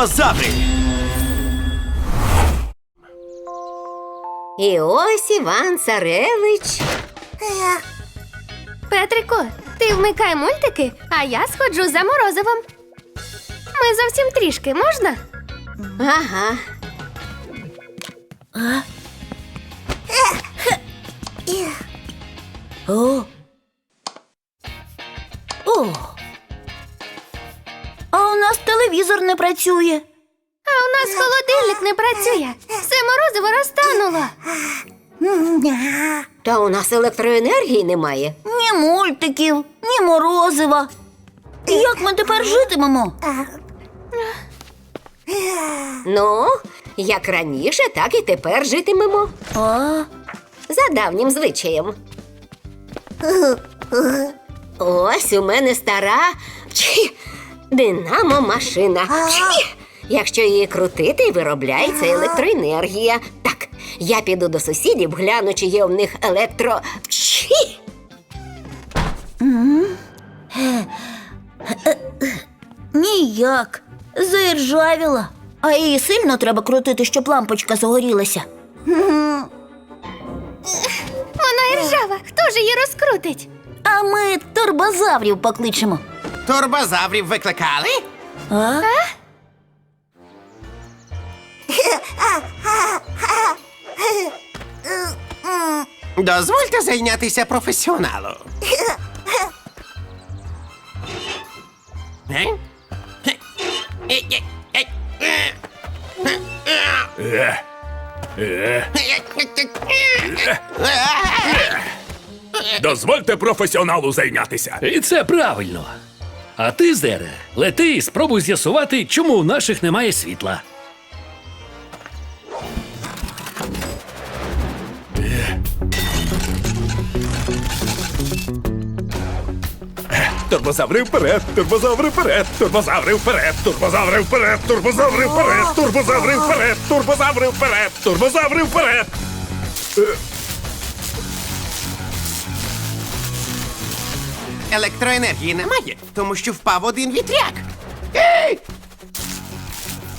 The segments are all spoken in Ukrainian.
Турбозаври. І ось Іван Царевич. Петрико, ти вмикай мультики, а я сходжу за морозивом. Ми зовсім трішки можна? Ага. О. не працює. А у нас холодильник не працює. Все морозиво розтануло. Та у нас електроенергії немає. Ні мультиків, ні морозива. Як ми тепер житимемо? Ну, як раніше, так і тепер житимемо. А? За давнім звичаєм. Ось у мене стара чхі, динамо машина. Якщо її крутити, виробляється електроенергія. Так, я піду до сусідів, гляну, чи є в них електро. Чхі. Ніяк. Заіржавіла. А її сильно треба крутити, щоб лампочка загорілася. Вона і ржава. Хто ж її розкрутить? А ми турбозаврів покличемо. Турбозаврів викликали? А? Дозвольте зайнятися професіоналу. Е? Е, е, е, е. Дозвольте професіоналу зайнятися. І це правильно. А ти, Здере, лети і спробуй з'ясувати, чому у наших немає світла. Турбозаври вперед, турбозаври вперед, турбозаври вперед, турбозаври вперед, турбозаври вперед, турбозаври вперед, турбозаври вперед, турбозаври вперед. Електроенергії немає, тому що впав один вітряк.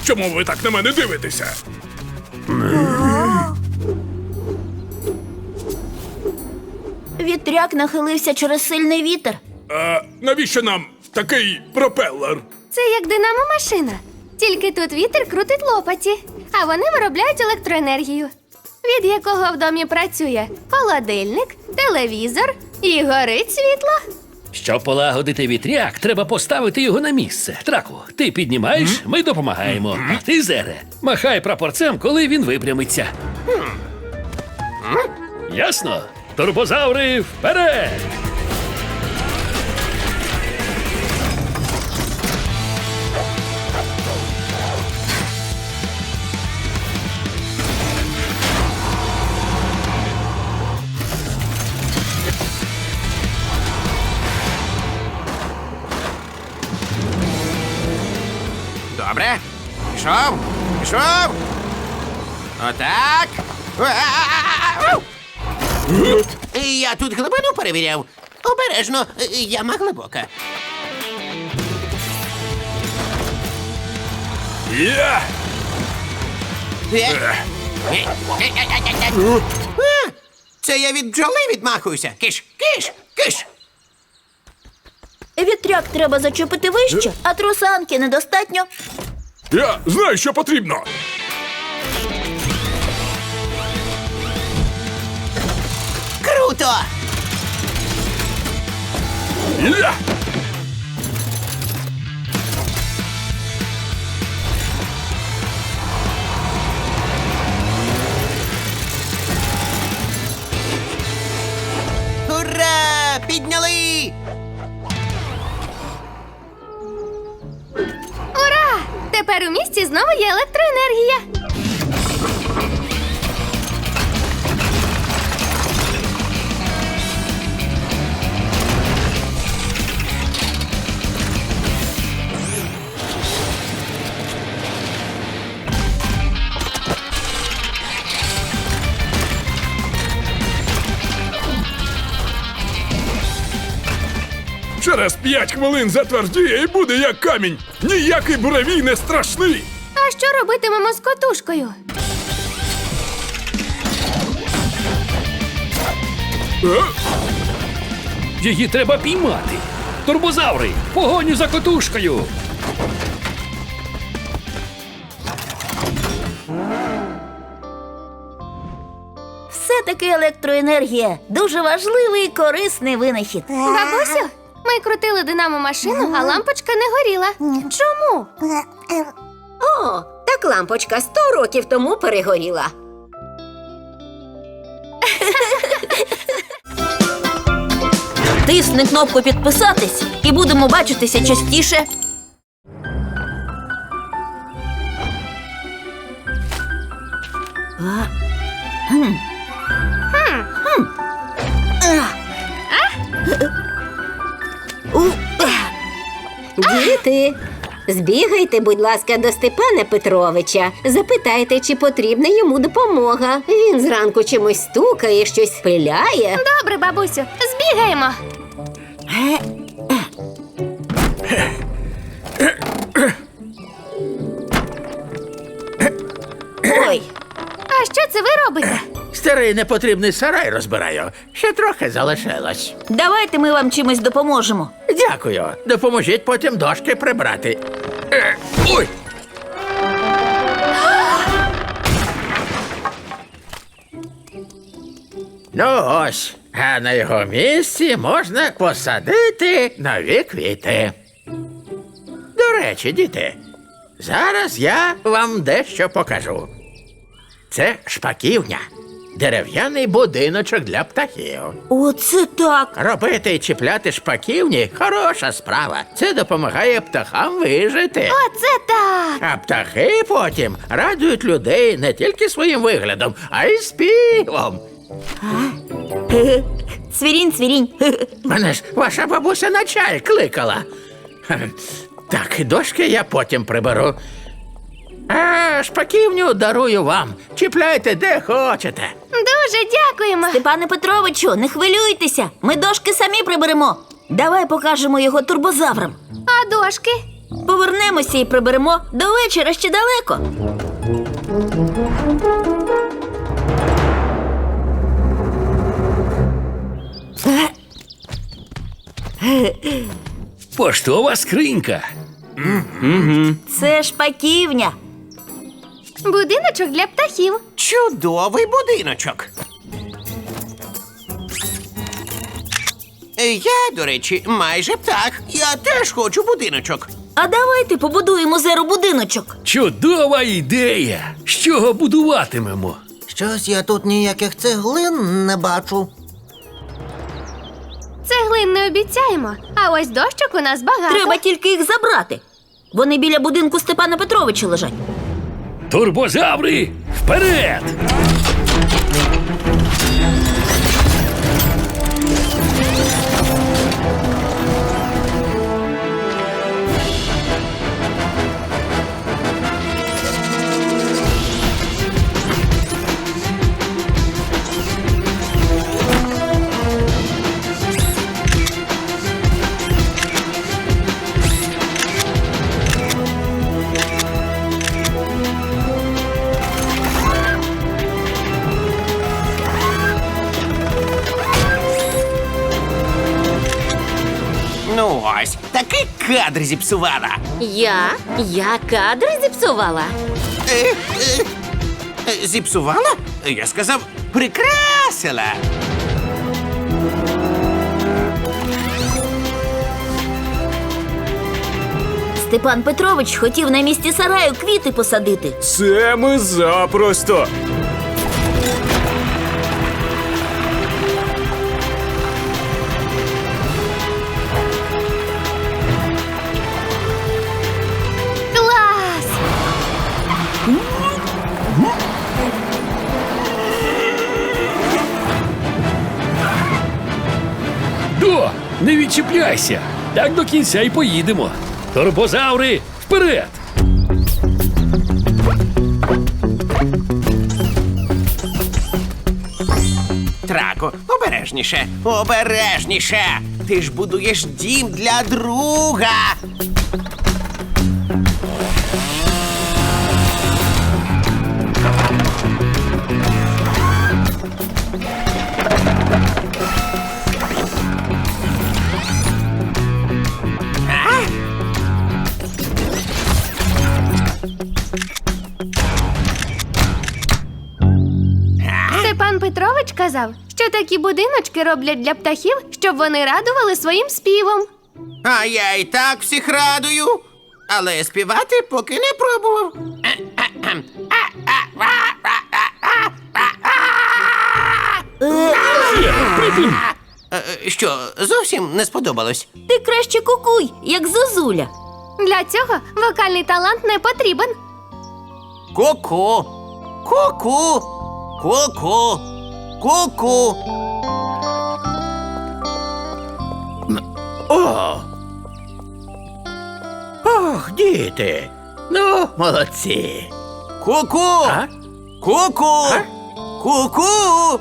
Чому ви так на мене дивитеся? Вітряк нахилився через сильний вітер. А навіщо нам такий пропелер? Це як динамо машина. Тільки тут вітер крутить лопаті, а вони виробляють електроенергію, від якого в домі працює холодильник, телевізор і горить світло. Щоб полагодити вітряк, треба поставити його на місце. Траку, ти піднімаєш, ми допомагаємо. А ти, Зере, махай прапорцем, коли він випрямиться. Ясно? Турбозаври вперед! Пішов. Отак. Ау! Я тут глибину перевіряв. Обережно, яма глибока. Я! Е, е, е, е, е, е. А, Це я від бджоли відмахуюся. Киш, киш, киш. Вітряк треба зачепити вище, а трусанки недостатньо. Я знаю, що потрібно. Круто! Я! Тепер у місті знову є електроенергія. Через п'ять хвилин затвердіє і буде як камінь. Ніякий буревій не страшний. А що робитимемо з котушкою? Е? Її треба піймати. Турбозаври, погоню за котушкою. Все-таки електроенергія дуже важливий і корисний винахід. Бабусю, ми крутили динамо машину, а лампочка не горіла. Чому? О, так лампочка сто років тому перегоріла. Тисни кнопку підписатись і будемо бачитися частіше. А, Діти, збігайте, будь ласка, до Степана Петровича. Запитайте, чи потрібна йому допомога. Він зранку чимось стукає, щось пиляє. Добре, бабусю, збігаємо. Ой, А що це ви робите? Старий непотрібний сарай розбираю. Ще трохи залишилось. давайте ми вам чимось допоможемо. Дякую. Допоможіть потім дошки прибрати. Е, ой! Ну ось, а на його місці можна посадити нові квіти. До речі, діти, зараз я вам дещо покажу. Це шпаківня, дерев'яний будиночок для птахів. Оце так. Робити і чіпляти шпаківні хороша справа. Це допомагає птахам вижити. Оце так! А птахи потім радують людей не тільки своїм виглядом, а й співом. Цвірінь, цвірінь. Мене ж ваша бабуся на чай кликала. Хе, Так, дошки я потім приберу. А шпаківню дарую вам. Чіпляйте де хочете. Дуже дякуємо. Степане Петровичу, не хвилюйтеся. Ми дошки самі приберемо. Давай покажемо його турбозаврам. А дошки? Повернемося і приберемо до вечора ще далеко. Поштова скринька. Це шпаківня. Будиночок для птахів. Чудовий будиночок. Е, Я, до речі, майже птах. Я теж хочу будиночок. А давайте побудуємо зеру будиночок. Чудова ідея. З чого будуватимемо? Щось я тут ніяких цеглин не бачу. Цеглин не обіцяємо. А ось дощок у нас багато. Треба тільки їх забрати. Вони біля будинку Степана Петровича лежать. Турбозаври, вперед! Кадр зіпсувала. Я? Я кадри зіпсувала. Е, е, е, зіпсувала? Я сказав, прикрасила. Степан Петрович хотів на місці сараю квіти посадити. Це ми запросто. Не відчіпляйся. Так до кінця й поїдемо. Турбозаври, вперед! Трако, обережніше, обережніше. Ти ж будуєш дім для друга. Казав, що такі будиночки роблять для птахів, щоб вони радували своїм співом. А я і так всіх радую. Але співати поки не пробував. Е, Що, зовсім не сподобалось? Ти краще кукуй, як зозуля. Для цього вокальний талант не потрібен. Ку-ку. Ку-ку. Ку-ку. Ку-ку. О! Ох, діти! Ну, молодці! Ку-ку. Ку-ку. Ку-ку.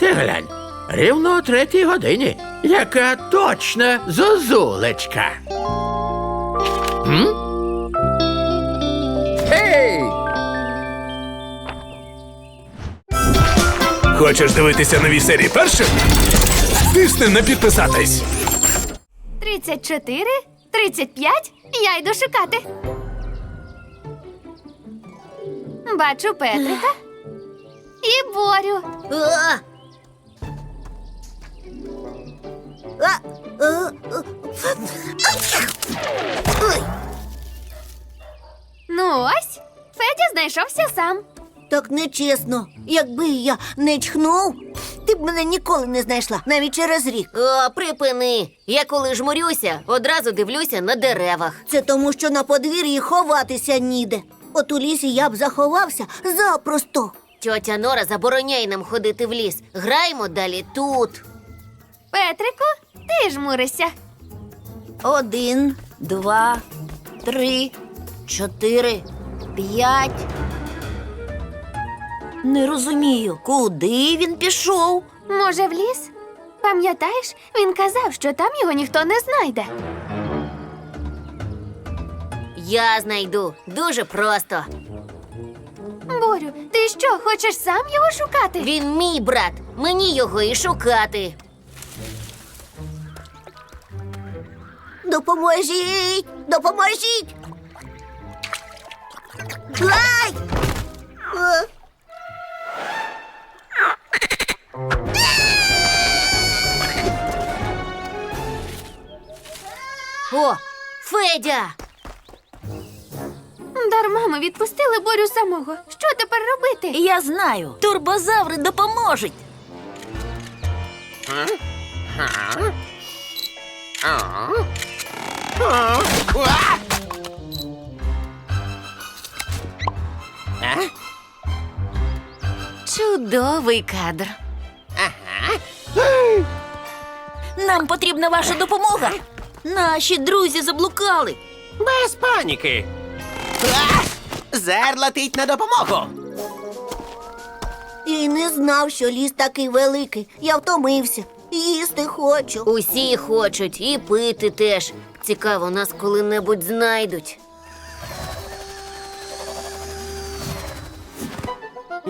Ти глянь, рівно о третій годині. Яка точна зозулечка. М? Хочеш дивитися нові серії першим? Тисни на підписатись. 34, 35, я йду шукати. Бачу Петрика і Борю. Ну ось, Федя знайшовся сам. Так нечесно. Якби я не чхнув, ти б мене ніколи не знайшла, навіть через рік. О, припини. Я коли жмурюся, одразу дивлюся на деревах. Це тому, що на подвір'ї ховатися ніде. От у лісі я б заховався запросто. Тьотя Нора забороняє нам ходити в ліс. Граємо далі тут. Петрику, ти жмуришся. Один, два, три, чотири, п'ять. Не розумію, куди він пішов. Може, в ліс? Пам'ятаєш, він казав, що там його ніхто не знайде. Я знайду дуже просто. Борю, ти що, хочеш сам його шукати? Він мій брат. Мені його і шукати. Допоможіть! Допоможіть! Ай! Е, О, Федя! Дарма ми відпустили Борю самого. Що тепер робити? Я знаю, турбозаври допоможуть. Чудовий кадр. Нам потрібна ваша допомога. Наші друзі заблукали. Без паніки. А! Зер летить на допомогу. І не знав, що ліс такий великий. Я втомився. Їсти хочу. Усі хочуть і пити теж. Цікаво, нас коли-небудь знайдуть.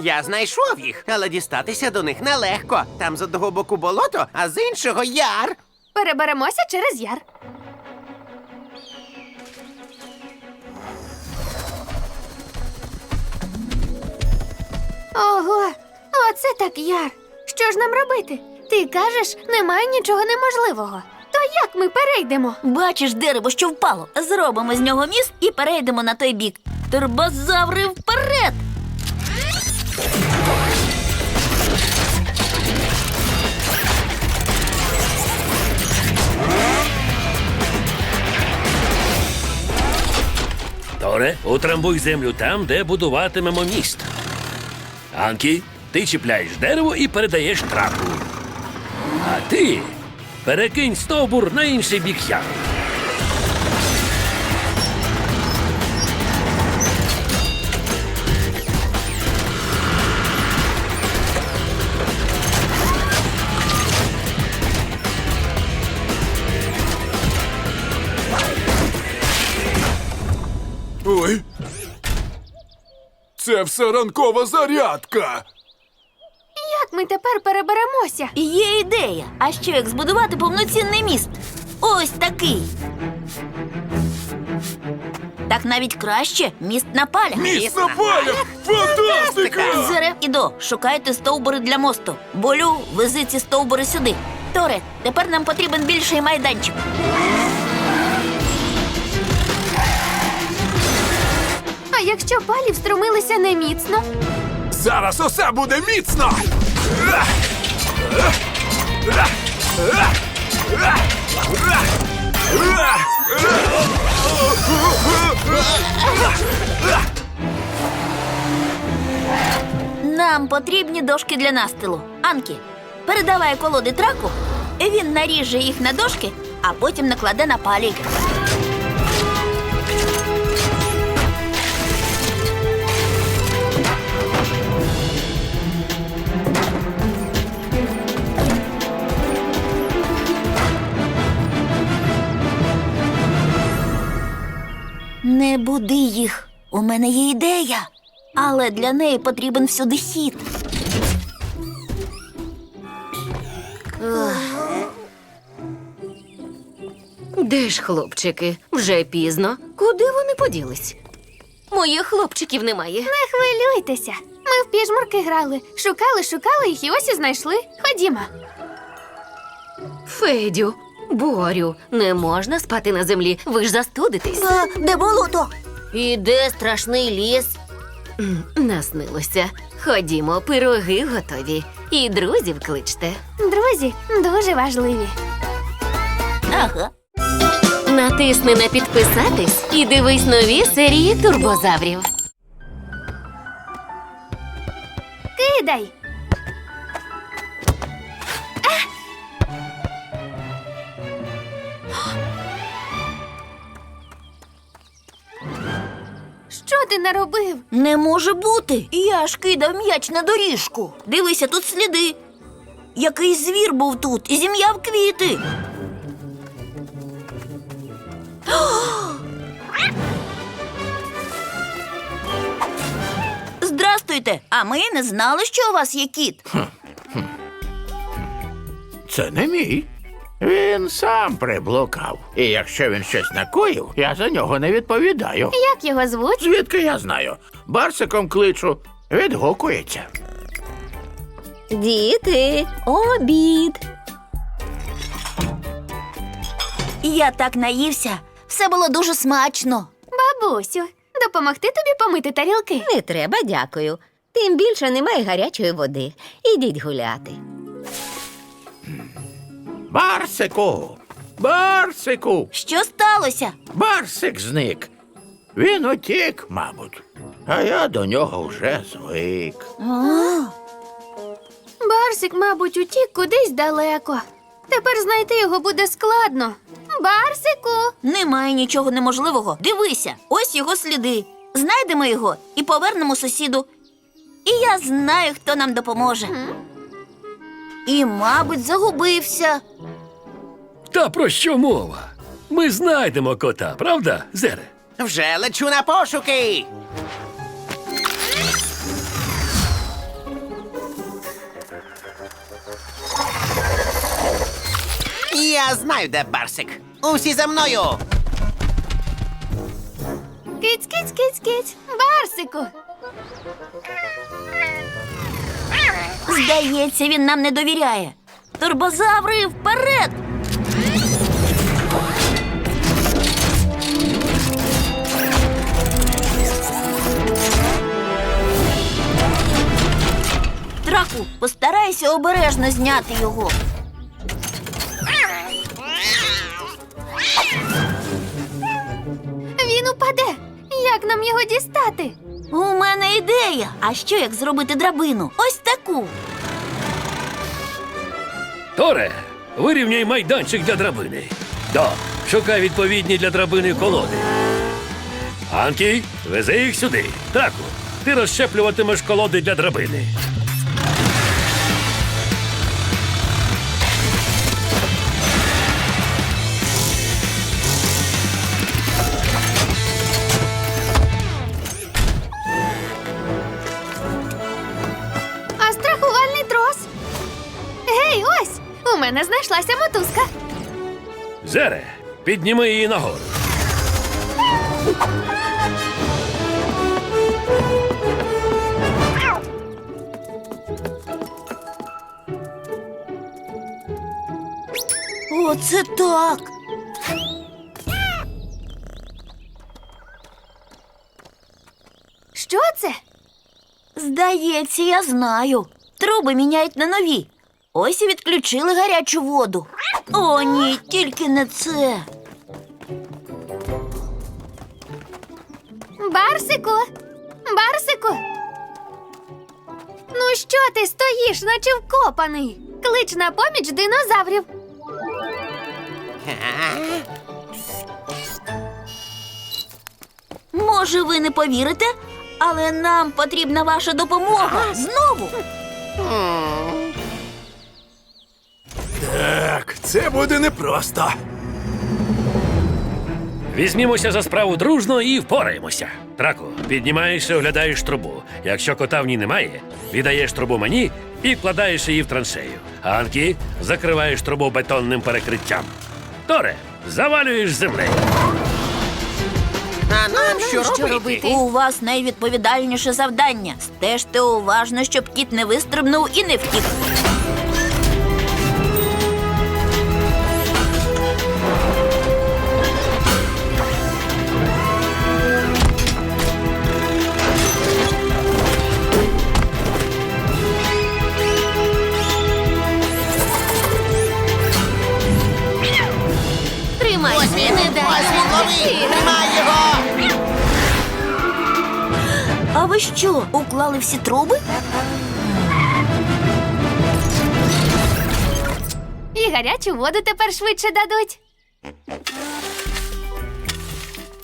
Я знайшов їх, але дістатися до них нелегко. Там з одного боку болото, а з іншого яр. Переберемося через яр. Ого, оце так яр. Що ж нам робити? Ти кажеш, немає нічого неможливого. То як ми перейдемо? Бачиш дерево, що впало. Зробимо з нього міст і перейдемо на той бік. Турбозаври вперед! Торе, утрамбуй землю там, де будуватимемо міст. Анкі, ти чіпляєш дерево і передаєш траку. А ти перекинь стовбур на інший бік яру. Це все ранкова зарядка. Як ми тепер переберемося? Є ідея. А що як збудувати повноцінний міст? Ось такий. Так навіть краще міст на палях. Міст на палях! Фантастика! Зерев і до, шукайте стовбури для мосту. Болю, вези ці стовбури сюди. Торе, тепер нам потрібен більший майданчик. А якщо палі встромилися неміцно? Зараз усе буде міцно! Нам потрібні дошки для настилу. Анкі, передавай колоди траку, він наріже їх на дошки, а потім накладе на палі. У мене є ідея. Але для неї потрібен всюди хід. Де ж хлопчики? Вже пізно. Куди вони поділись? Моїх хлопчиків немає. Не хвилюйтеся. Ми в піжмурки грали. Шукали, шукали їх і ось і знайшли. Ходімо. Федю, Борю, не можна спати на землі. Ви ж застудитесь. де болото? І де страшний ліс? Наснилося. Ходімо, пироги готові. І друзів кличте. Друзі, дуже важливі. Ага. Натисни на підписатись і дивись нові серії турбозаврів. Кидай. Ти наробив? Не може бути. Я ж кидав м'яч на доріжку. Дивися, тут сліди. Який звір був тут і зім'яв квіти. Здрастуйте, а ми не знали, що у вас є кіт. Це не мій. Він сам приблукав. І якщо він щось накоїв, я за нього не відповідаю. Як його звуть? Звідки я знаю? Барсиком кличу, відгукується. Діти, обід. Я так наївся. Все було дуже смачно. Бабусю, допомогти тобі помити тарілки. Не треба, дякую. Тим більше немає гарячої води. Ідіть гуляти. Барсику! Барсику! Що сталося? Барсик зник. Він утік, мабуть. А я до нього вже звик. Барсик, мабуть, утік кудись далеко. Тепер знайти його буде складно. Барсику. Немає нічого неможливого. Дивися, ось його сліди. Знайдемо його і повернемо сусіду. І я знаю, хто нам допоможе. І, мабуть, загубився. Та про що мова? Ми знайдемо кота, правда, Зере? Вже лечу на пошуки. Я знаю, де Барсик. Усі за мною. Киць, киць, киць, киць. Барсику. Здається, він нам не довіряє. Турбозаври вперед! Траку, постарайся обережно зняти його. Він упаде. Як нам його дістати? У мене ідея. А що як зробити драбину? Ось таку. Торе, вирівняй майданчик для драбини. Да, шукай відповідні для драбини колоди. Анкі, вези їх сюди. Таку, ти розщеплюватимеш колоди для драбини. Мене знайшлася мотузка. Зере, підніми її нагору. Оце так. Що це? Здається, я знаю. Труби міняють на нові. Ось і відключили гарячу воду. О, ні, тільки не це. Барсику! Барсику! Ну що ти стоїш, наче вкопаний? Клич на поміч динозаврів. Може, ви не повірите, але нам потрібна ваша допомога. Знову. Так, це буде непросто. Візьмімося за справу дружно і впораємося. Трако, піднімаєшся, оглядаєш трубу. Якщо кота в ній немає, віддаєш трубу мені і вкладаєш її в траншею. А Анкі, закриваєш трубу бетонним перекриттям. Торе, завалюєш землею. А нам що, робити? У вас найвідповідальніше завдання. Стежте уважно, щоб кіт не вистрибнув і не втік. Ось лови! Тримай його! А ви що, уклали всі труби? І гарячу воду тепер швидше дадуть.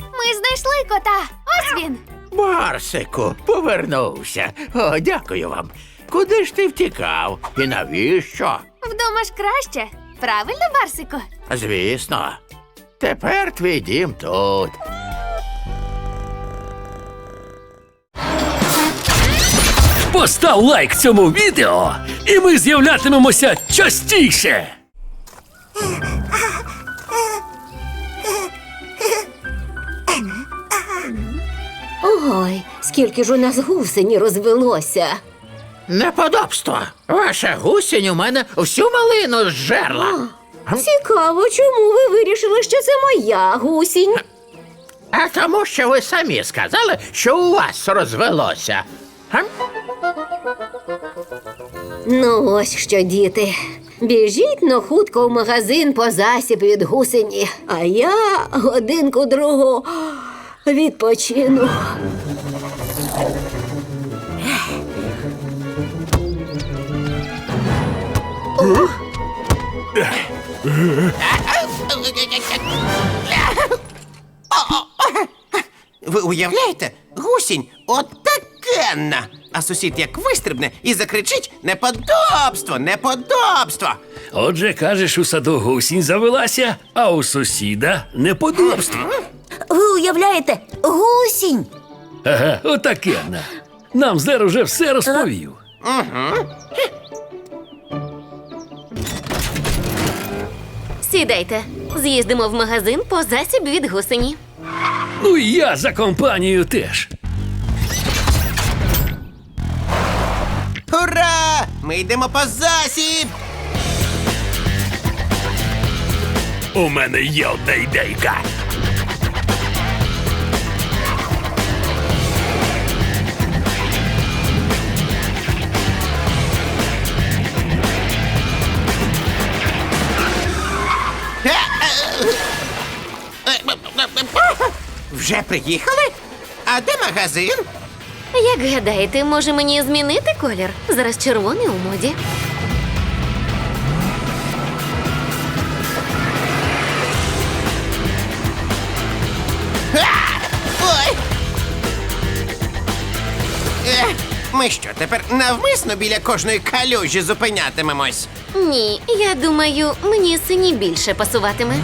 Ми знайшли кота. Ось він. Барсику, повернувся. О, дякую вам. Куди ж ти втікав? І навіщо? Вдома ж краще. Правильно, Барсику? Звісно. Тепер твій дім тут. Постав лайк цьому відео, і ми з'являтимемося частіше. Ой, скільки ж у нас гусені розвелося. Неподобство. Ваша гусінь у мене всю малину зжерла. Цікаво, чому ви вирішили, що це моя гусінь? А тому, що ви самі сказали, що у вас розвелося. Гм? Ну, ось що, діти. Біжіть но хутко в магазин по засіб від гусені, а я годинку другу відпочину. Ви уявляєте? Гусінь отакенна. А сусід як вистрибне і закричить неподобство, неподобство. Отже, кажеш, у саду гусінь завелася, а у сусіда неподобство. Ви уявляєте, гусінь. Ага, отаке. на. Нам Зер уже все розповів. Сідайте, з'їздимо в магазин по засіб від гусені. Ну і я за компанію теж. Ура! Ми йдемо по засіб! У мене є одна ідейка. Вже приїхали? А де магазин? Як гадаєте, може мені змінити колір? Зараз червоний у моді. Ой! Е, Ми що, тепер навмисно біля кожної калюжі зупинятимемось? Ні, я думаю, мені синій більше пасуватиме.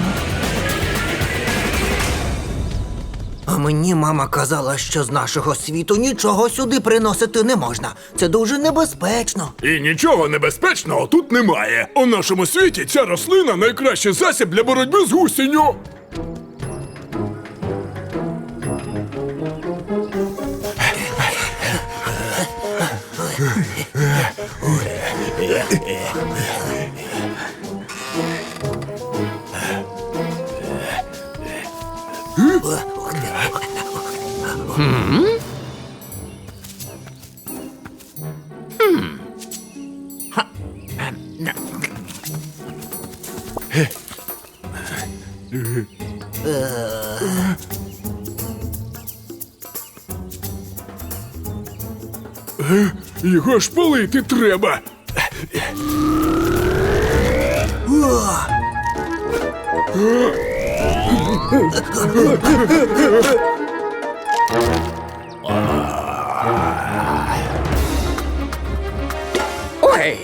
Мені мама казала, що з нашого світу нічого сюди приносити не можна. Це дуже небезпечно. І нічого небезпечного тут немає. У нашому світі ця рослина найкращий засіб для боротьби з гусінню. Ж треба. Ой!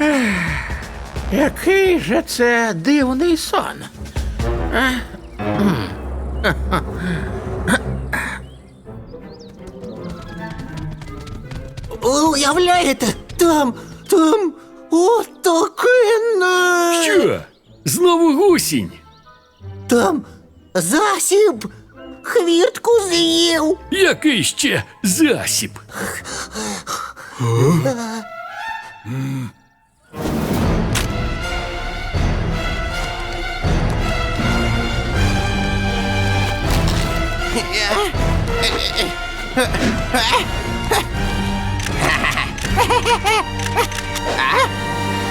Ех, Який же це дивний сон? Уявляєте, там, там отаке не... Що? Знову гусінь? Там засіб хвіртку з'їв. Який ще засіб?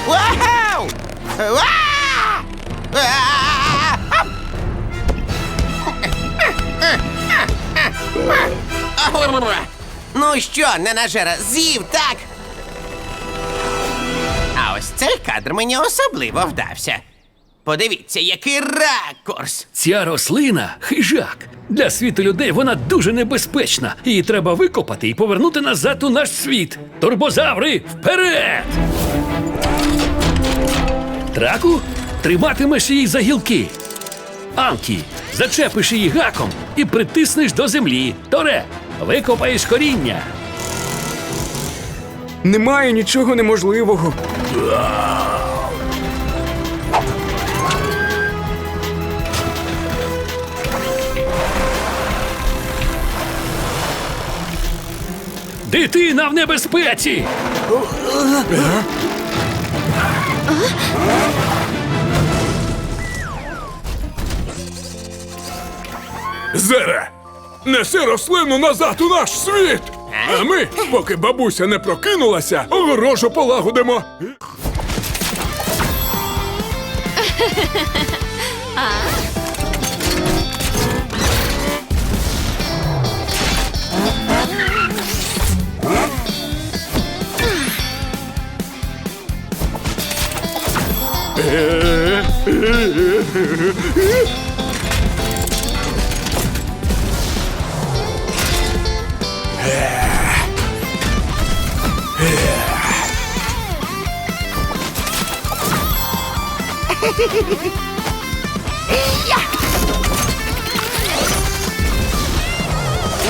Вау! Ну що, ненажера, з'їв, так? А ось цей кадр мені особливо вдався. Подивіться, який ракурс. Ця рослина хижак. Для світу людей вона дуже небезпечна. Її треба викопати і повернути назад у наш світ. Турбозаври вперед! Траку, триматимеш її за гілки. Анкі, зачепиш її гаком і притиснеш до землі. Торе, викопаєш коріння. Немає нічого неможливого. Дитина в небезпеці. Зере, неси рослину назад у наш світ. А ми, поки бабуся не прокинулася, огорожу полагодимо.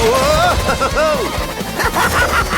Whoa!